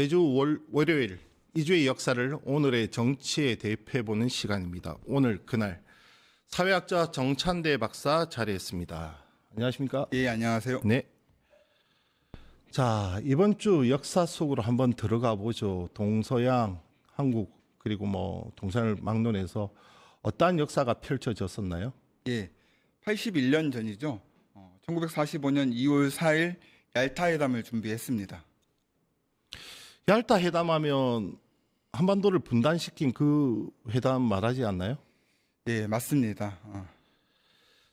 매주 월, 월요일 이주의 역사를 오늘의 정치에 대입해 보는 시간입니다. 오늘 그날 사회학자 정찬대 박사 자리했습니다. 안녕하십니까? 예, 안녕하세요. 네. 자, 이번 주 역사 속으로 한번 들어가 보죠. 동서양, 한국, 그리고 뭐 동산을 막론해서 어떠한 역사가 펼쳐졌었나요? 예, 81년 전이죠. 어, 1945년 2월 4일 얄타 회담을 준비했습니다. 얄타 회담하면 한반도를 분단시킨 그 회담 말하지 않나요? 예, 맞습니다. 어,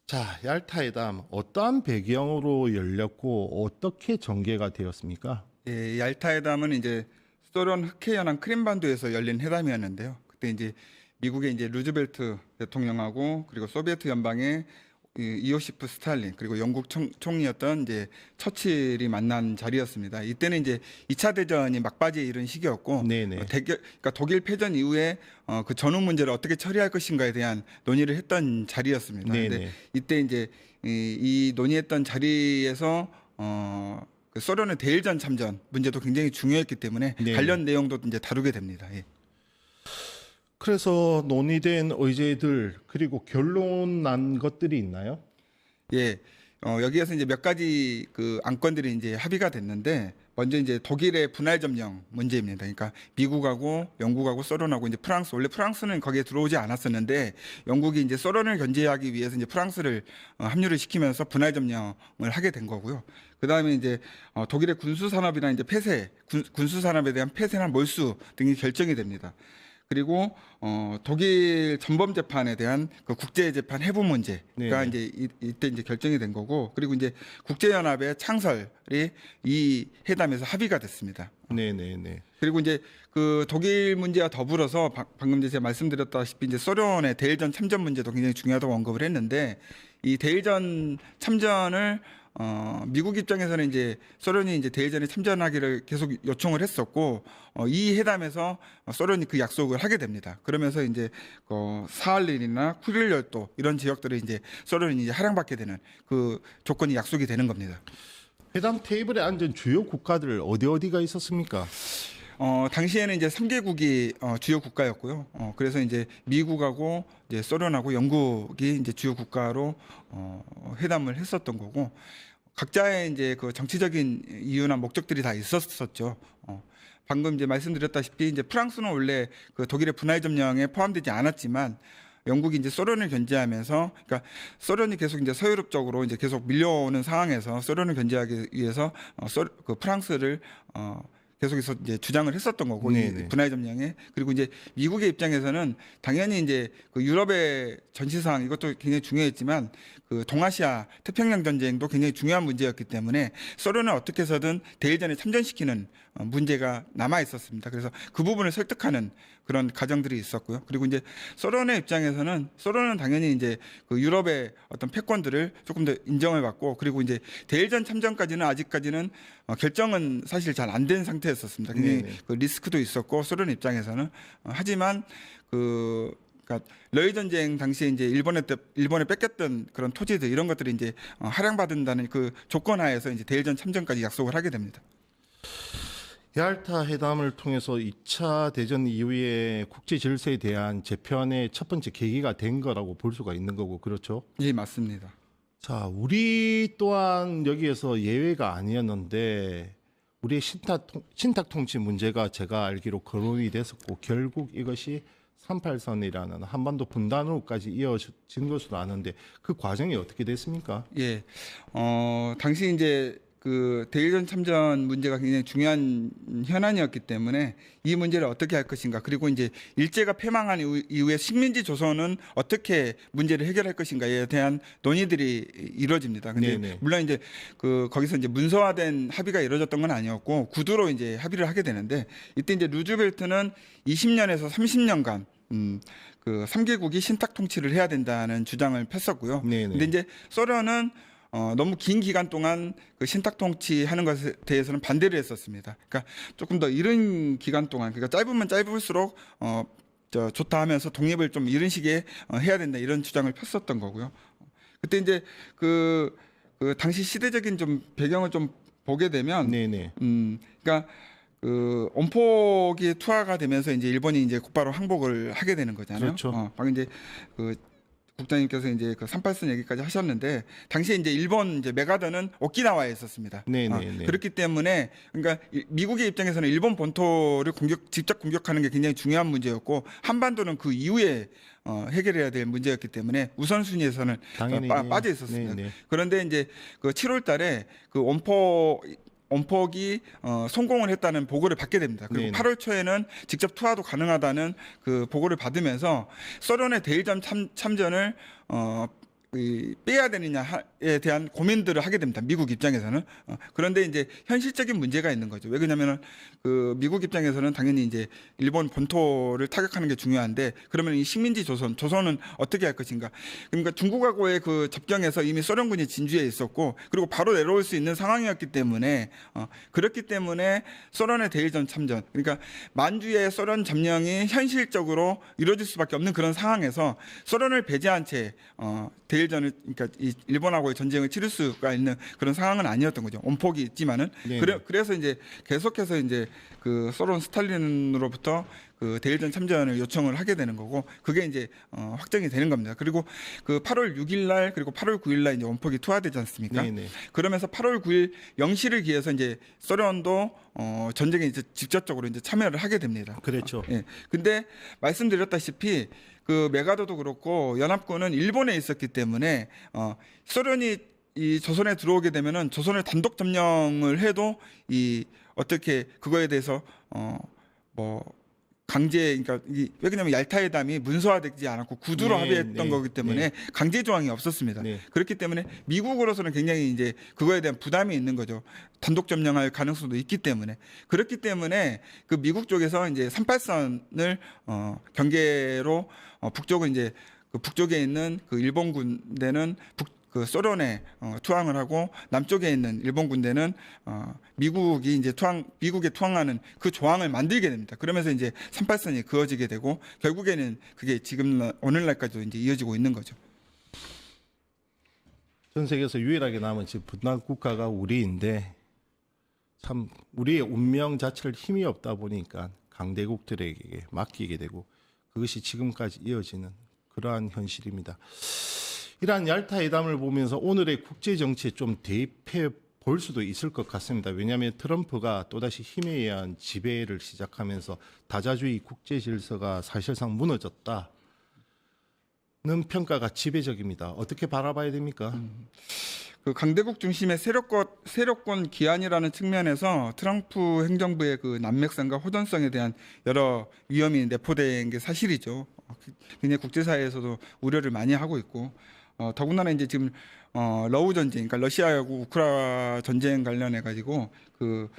자, 얄타 회담 어떠한 배경으로 열렸고 어떻게 전개가 되었습니까? 예, 얄타 회담은 이제 소련 흑해 연안 크림반도에서 열린 회담이었는데요. 그때 이제 미국의 이제 루즈벨트 대통령하고 그리고 소비에트 연방의 이- 이오시프 스탈린 그리고 영국 총, 총리였던 이제 처칠이 만난 자리였습니다. 이때는 이제 2차 대전이 막바지에 이른 시기였고 네네. 어, 대결, 그러니까 독일 패전 이후에 어, 그 전후 문제를 어떻게 처리할 것인가에 대한 논의를 했던 자리였습니다. 네네. 근데 이때 이제 이, 이 논의했던 자리에서 어, 그 소련의 대일전 참전 문제도 굉장히 중요했기 때문에 네. 관련 내용도 이제 다루게 됩니다. 예. 그래서 논의된 의제들 그리고 결론 난 것들이 있나요? 예. 어, 여기에서 이제 몇 가지 그 안건들이 이제 합의가 됐는데 먼저 이제 독일의 분할 점령 문제입니다. 그러니까 미국하고 영국하고 소련하고 이제 프랑스 원래 프랑스는 거기에 들어오지 않았었는데 영국이 이제 소련을 견제하기 위해서 이제 프랑스를 어, 합류를 시키면서 분할 점령을 하게 된 거고요. 그다음에 이제 어, 독일의 군수 산업이나 이제 폐쇄 군, 군수 산업에 대한 폐쇄나 몰수 등이 결정이 됩니다. 그리고 어, 독일 전범 재판에 대한 그 국제 재판 해부 문제가 네. 이제 이, 이때 이제 결정이 된 거고 그리고 이제 국제 연합의 창설이 이 회담에서 합의가 됐습니다. 네, 네, 네. 그리고 이제 그 독일 문제와 더불어서 바- 방금 제가 말씀드렸다시피 이제 소련의 대일전 참전 문제도 굉장히 중요하다고 언급을 했는데 이 대일전 참전을 어 미국 입장에서는 이제 소련이 이제 대일전에 참전하기를 계속 요청을 했었고 어, 이 회담에서 소련이 그 약속을 하게 됩니다. 그러면서 이제 그 사할린이나 쿠릴 열도 이런 지역들을 이제 소련이 이제 할양받게 되는 그 조건이 약속이 되는 겁니다. 회담 테이블에 앉은 주요 국가들 어디 어디가 있었습니까? 어, 당시에는 이제 3개국이 어, 주요 국가였고요. 어, 그래서 이제 미국하고 이제 소련하고 영국이 이제 주요 국가로 어, 회담을 했었던 거고 각자의 이제 그 정치적인 이유나 목적들이 다 있었었죠. 어, 방금 이제 말씀드렸다시피 이제 프랑스는 원래 그 독일의 분할 점령에 포함되지 않았지만 영국이 이제 소련을 견제하면서 그러니까 소련이 계속 이제 서유럽 쪽으로 이제 계속 밀려오는 상황에서 소련을 견제하기 위해서 어, 소, 그 프랑스를 어 계속해서 이제 주장을 했었던 거고 네네. 이 분할 점령에 그리고 이제 미국의 입장에서는 당연히 이제 그 유럽의 전시 상황 이것도 굉장히 중요했지만 그 동아시아 태평양 전쟁도 굉장히 중요한 문제였기 때문에 소련을 어떻게 해서든 대일전에 참전시키는 어, 문제가 남아 있었습니다. 그래서 그 부분을 설득하는 그런 과정들이 있었고요. 그리고 이제 소련의 입장에서는 소련은 당연히 이제 그 유럽의 어떤 패권들을 조금 더 인정을 받고 그리고 이제 대일전 참전까지는 아직까지는 어, 결정은 사실 잘 안 된 상태였었습니다. 굉장히 네네. 그 리스크도 있었고 소련 입장에서는 어, 하지만 그 그러니까 러일 전쟁 당시에 이제 일본에 때 일본에 뺏겼던 그런 토지들 이런 것들이 이제 어, 할양받는다는 그 조건 하에서 이제 대일전 참전까지 약속을 하게 됩니다. 얄타 회담을 통해서 2차 대전 이후에 국제 질서에 대한 재편의 첫 번째 계기가 된 거라고 볼 수가 있는 거고 그렇죠. 예, 맞습니다. 자, 우리 또한 여기에서 예외가 아니었는데 우리의 신탁, 통- 신탁 통치 문제가 제가 알기로 거론이 됐었고 결국 이것이 38선이라는 한반도 분단으로까지 이어진 것으로 아는데 그 과정이 어떻게 됐습니까? 예. 어, 당시 이제 그 대일전 참전 문제가 굉장히 중요한 현안이었기 때문에 이 문제를 어떻게 할 것인가 그리고 이제 일제가 패망한 이후- 이후에 식민지 조선은 어떻게 문제를 해결할 것인가에 대한 논의들이 이루어집니다. 근데 네네. 물론 이제 그 거기서 이제 문서화된 합의가 이루어졌던 건 아니었고 구두로 이제 합의를 하게 되는데 이때 이제 루즈벨트는 20년에서 30년간 음, 그 3개국이 신탁 통치를 해야 된다는 주장을 폈었고요. 네네. 근데 이제 소련은 어, 너무 긴 기간 동안 그 신탁 통치하는 것에 대해서는 반대를 했었습니다. 그러니까 조금 더 이른 기간 동안, 그러니까 짧으면 짧을수록 어, 저 좋다 하면서 독립을 좀 이른 시기에 어, 해야 된다 이런 주장을 폈었던 거고요. 그때 이제 그, 그 당시 시대적인 좀 배경을 좀 보게 되면 네네. 음, 그러니까 그 온폭이 투하가 되면서 이제 일본이 이제 곧바로 항복을 하게 되는 거잖아요. 그렇죠. 어, 방금 이제 그 국장님께서 이제 그 38선 얘기까지 하셨는데 당시에 이제 일본 이제 메가더는 오키나와에 있었습니다. 네, 어, 네, 네. 그렇기 때문에 그러니까 이- 미국의 입장에서는 일본 본토를 공격 직접 공격하는 게 굉장히 중요한 문제였고 한반도는 그 이후에 어, 해결해야 될 문제였기 때문에 우선순위에서는 당연히 빠, 빠져 있었습니다. 네, 네. 그런데 이제 그 7월 달에 그 원포 원폭이 어, 성공을 했다는 보고를 받게 됩니다. 그리고 네네. 8월 초에는 직접 투하도 가능하다는 그 보고를 받으면서 소련의 대일전 참, 참전을 어, 이, 빼야 되느냐에 대한 고민들을 하게 됩니다. 미국 입장에서는 어, 그런데 이제 현실적인 문제가 있는 거죠. 왜 그러냐면은 그 미국 입장에서는 당연히 이제 일본 본토를 타격하는 게 중요한데 그러면 이 식민지 조선 조선은 어떻게 할 것인가? 그러니까 중국하고의 그 접경에서 이미 소련군이 진주에 있었고 그리고 바로 내려올 수 있는 상황이었기 때문에 어, 그렇기 때문에 소련의 대일전 참전 그러니까 만주의 소련 점령이 현실적으로 이루어질 수밖에 없는 그런 상황에서 소련을 배제한 채 어, 대 일전을 그러니까 이 일본하고의 전쟁을 치를 수가 있는 그런 상황은 아니었던 거죠. 온폭이 있지만은 네. 그래, 그래서 이제 계속해서 이제 그 소련 스탈린으로부터 그 대일전 참전을 요청을 하게 되는 거고 그게 이제 어, 확정이 되는 겁니다. 그리고 그 8월 6일 날 그리고 8월 9일 날 이제 원폭이 투하되지 않습니까? 네, 네. 그러면서 8월 9일 0시를 기해서 이제 소련도 어, 전쟁에 이제 직접적으로 이제 참여를 하게 됩니다. 그렇죠. 예. 근데 말씀드렸다시피 그 메가도도 그렇고 연합군은 일본에 있었기 때문에 어 소련이 이 조선에 들어오게 되면은 조선을 단독 점령을 해도 이 어떻게 그거에 대해서 어뭐 강제 그러니까 이, 왜 그러냐면 얄타회담이 문서화되지 않았고 구두로 네, 합의했던 네, 거기 때문에 강제 조항이 없었습니다. 네. 그렇기 때문에 미국으로서는 굉장히 이제 그거에 대한 부담이 있는 거죠. 단독 점령할 가능성도 있기 때문에 그렇기 때문에 그 미국 쪽에서 이제 38선을 어, 경계로 어, 북쪽은 이제 그 북쪽에 있는 그 일본 군대는 북 그 소련에 어, 투항을 하고 남쪽에 있는 일본 군대는 어, 미국이 이제 투항 미국에 투항하는 그 조항을 만들게 됩니다. 그러면서 이제 38선이 그어지게 되고 결국에는 그게 지금 오늘날까지도 이제 이어지고 있는 거죠. 전 세계에서 유일하게 남은 지금 분단 국가가 우리인데 참 우리의 운명 자체를 힘이 없다 보니까 강대국들에게 맡기게 되고 그것이 지금까지 이어지는 그러한 현실입니다. 이러한 얄타 회담을 보면서 오늘의 국제 정치에 좀 대입해 볼 수도 있을 것 같습니다. 왜냐하면 트럼프가 또다시 힘에 의한 지배를 시작하면서 다자주의 국제 질서가 사실상 무너졌다. 는 평가가 지배적입니다. 어떻게 바라봐야 됩니까? 그 강대국 중심의 세력권 세력권 기한이라는 측면에서 트럼프 행정부의 그 난맥성과 호전성에 대한 여러 위험이 내포된 게 사실이죠. 어, 굉장히 국제사회에서도 우려를 많이 하고 있고 어, 더군다나 이제 지금 어, 러우 전쟁, 그러니까 러시아하고 우크라 전쟁 관련해 가지고 그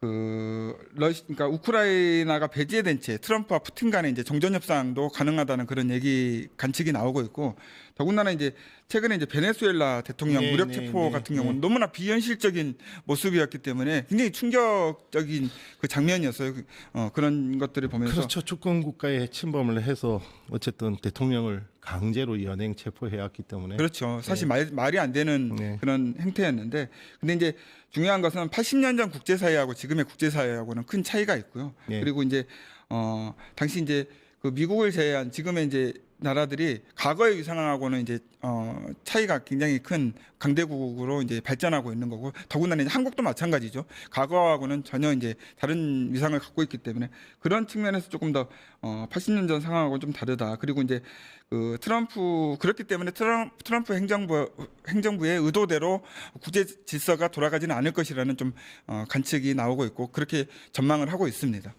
그 러시 그러니까 우크라이나가 배제된 채 트럼프와 푸틴 간의 이제 정전 협상도 가능하다는 그런 얘기 관측이 나오고 있고 더군다나 이제 최근에 이제 베네수엘라 대통령 네, 무력 네, 체포 네, 같은 네. 경우는 너무나 비현실적인 모습이었기 때문에 굉장히 충격적인 그 장면이었어요. 그, 어, 그런 것들을 보면서 그렇죠. 주권 국가에 침범을 해서 어쨌든 대통령을 강제로 연행 체포해왔기 때문에 그렇죠. 사실 말, 말이 안 되는 네. 그런 행태였는데, 근데 이제 중요한 것은 80년 전 국제사회하고 지금의 국제사회하고는 큰 차이가 있고요. 네. 그리고 이제 어 당시 이제 그 미국을 제외한 지금의 이제 나라들이 과거의 위상하고는 이제 어 차이가 굉장히 큰 강대국으로 이제 발전하고 있는 거고 더군다나 이제 한국도 마찬가지죠. 과거하고는 전혀 이제 다른 위상을 갖고 있기 때문에 그런 측면에서 조금 더 어, 80년 전 상황하고는 좀 다르다. 그리고 이제 그 트럼프 그렇기 때문에 트럼, 트럼프 행정부 행정부의 의도대로 국제 질서가 돌아가지는 않을 것이라는 좀 어, 관측이 나오고 있고 그렇게 전망을 하고 있습니다.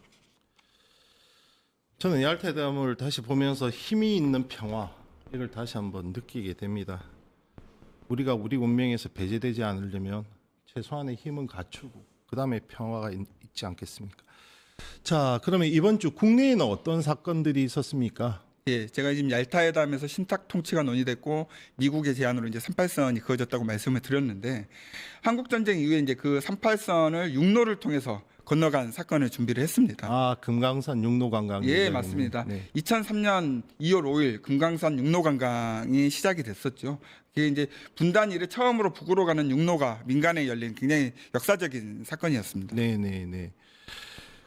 저는 얄타회담을 다시 보면서 힘이 있는 평화 이걸 다시 한번 느끼게 됩니다. 우리가 우리 운명에서 배제되지 않으려면 최소한의 힘은 갖추고 그 다음에 평화가 있, 있지 않겠습니까? 자, 그러면 이번 주 국내에는 어떤 사건들이 있었습니까? 예, 제가 지금 얄타회담에서 신탁 통치가 논의됐고 미국의 제안으로 이제 38선이 그어졌다고 말씀을 드렸는데 한국 전쟁 이후에 이제 그 38선을 육로를 통해서 건너간 사건을 준비를 했습니다. 아, 금강산 육로 관광. 예, 얘기하는, 맞습니다. 네. 2003년 2월 5일 금강산 육로 관광이 시작이 됐었죠. 그게 이제 분단 이래 처음으로 북으로 가는 육로가 민간에 열린 굉장히 역사적인 사건이었습니다. 네, 네, 네.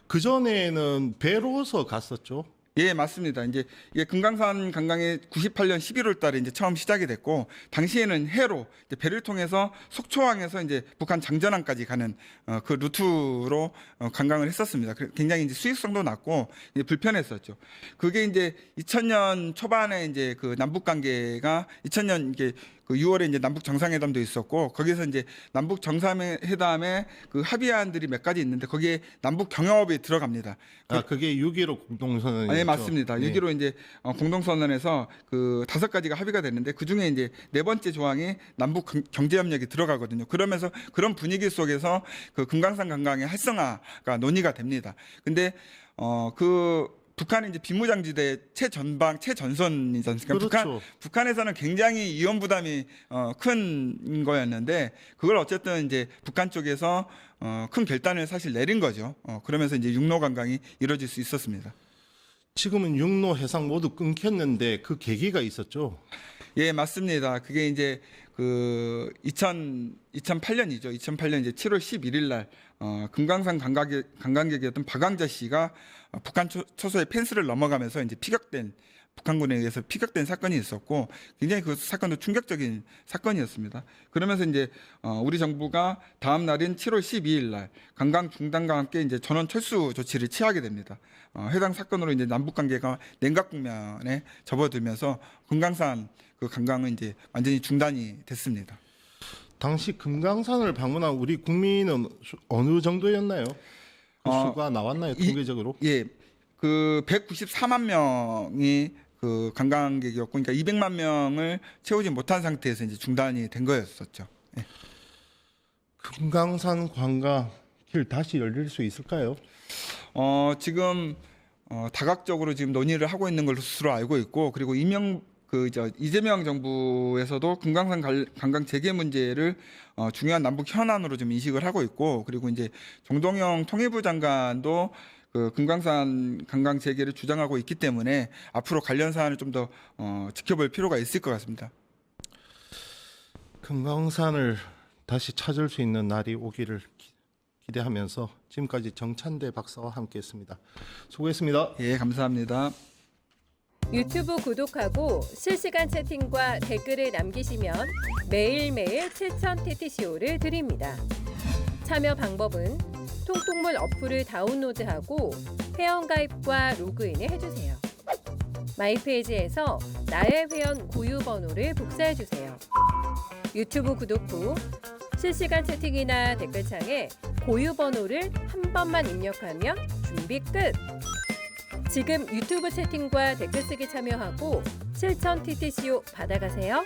그 전에는 배로서 갔었죠. 예, 맞습니다. 이제 이게 금강산 관광이 98년 11월 달에 이제 처음 시작이 됐고 당시에는 해로 이제 배를 통해서 속초항에서 이제 북한 장전항까지 가는 어, 그 루트로 어, 관광을 했었습니다. 그- 굉장히 이제 수익성도 낮고 이제 불편했었죠. 그게 이제 2000년 초반에 이제 그 남북 관계가 2000년 이게 그 6월에 이제 남북 정상회담도 있었고 거기서 이제 남북 정상회담에 그 합의안들이 몇 가지 있는데 거기에 남북 경영업이 들어갑니다. 아, 그게 6.15 공동선언이죠. 네, 맞습니다. 네. 6.15 이제 어, 공동선언에서 그 다섯 가지가 합의가 됐는데 그 중에 이제 네 번째 조항이 남북 경- 경제협력이 들어가거든요. 그러면서 그런 분위기 속에서 그 금강산 관광의 활성화가 논의가 됩니다. 근데 어그 북한이 이제 비무장지대 최전방 최전선이지 않습니까? 그렇죠. 북한 북한에서는 굉장히 이원 부담이 어, 큰 거였는데 그걸 어쨌든 이제 북한 쪽에서 어, 큰 결단을 사실 내린 거죠. 어, 그러면서 이제 육로 관광이 이루어질 수 있었습니다. 지금은 육로 해상 모두 끊겼는데 그 계기가 있었죠. 예, 맞습니다. 그게 이제 그 2000, 2008년이죠. 2008년 이제 7월 11일 날 어, 금강산 관광객, 관광객이었던 박광자 씨가 어, 북한 초, 초소의 펜스를 넘어가면서 이제 피격된 북한군에 의해서 피격된 사건이 있었고 굉장히 그 사건도 충격적인 사건이었습니다. 그러면서 이제 어, 우리 정부가 다음 날인 7월 12일 날 관광 중단과 함께 이제 전원 철수 조치를 취하게 됩니다. 어, 해당 사건으로 이제 남북 관계가 냉각 국면에 접어들면서 금강산 그 관광은 이제 완전히 중단이 됐습니다. 당시 금강산을 방문한 우리 국민은 수- 어느 정도였나요? 그 어, 수가 나왔나요? 이- 통계적으로? 예, 그 194만 명이 그 관광객이었고, 그러니까 200만 명을 채우지 못한 상태에서 이제 중단이 된 거였었죠. 예. 금강산 관광길 다시 열릴 수 있을까요? 어, 지금 어, 다각적으로 지금 논의를 하고 있는 것으로 알고 있고, 그리고 이명 그저 이재명 정부에서도 금강산 갈- 관광 재개 문제를 어, 중요한 남북 현안으로 좀 인식을 하고 있고, 그리고 이제 정동영 통일부 장관도 그 금강산 관광 재개를 주장하고 있기 때문에 앞으로 관련 사안을 좀 더 어, 지켜볼 필요가 있을 것 같습니다. 금강산을 다시 찾을 수 있는 날이 오기를 기- 기대하면서 지금까지 정찬대 박사와 함께했습니다. 수고했습니다. 예, 감사합니다. 유튜브 구독하고 실시간 채팅과 댓글을 남기시면 매일매일 7천 TTCO를 드립니다. 참여 방법은 통통물 어플을 다운로드하고 회원가입과 로그인을 해주세요. 마이페이지에서 나의 회원 고유 번호를 복사해주세요. 유튜브 구독 후 실시간 채팅이나 댓글창에 고유 번호를 한 번만 입력하면 준비 끝! 지금 유튜브 채팅과 댓글 쓰기 참여하고 실천 TTCO 받아가세요.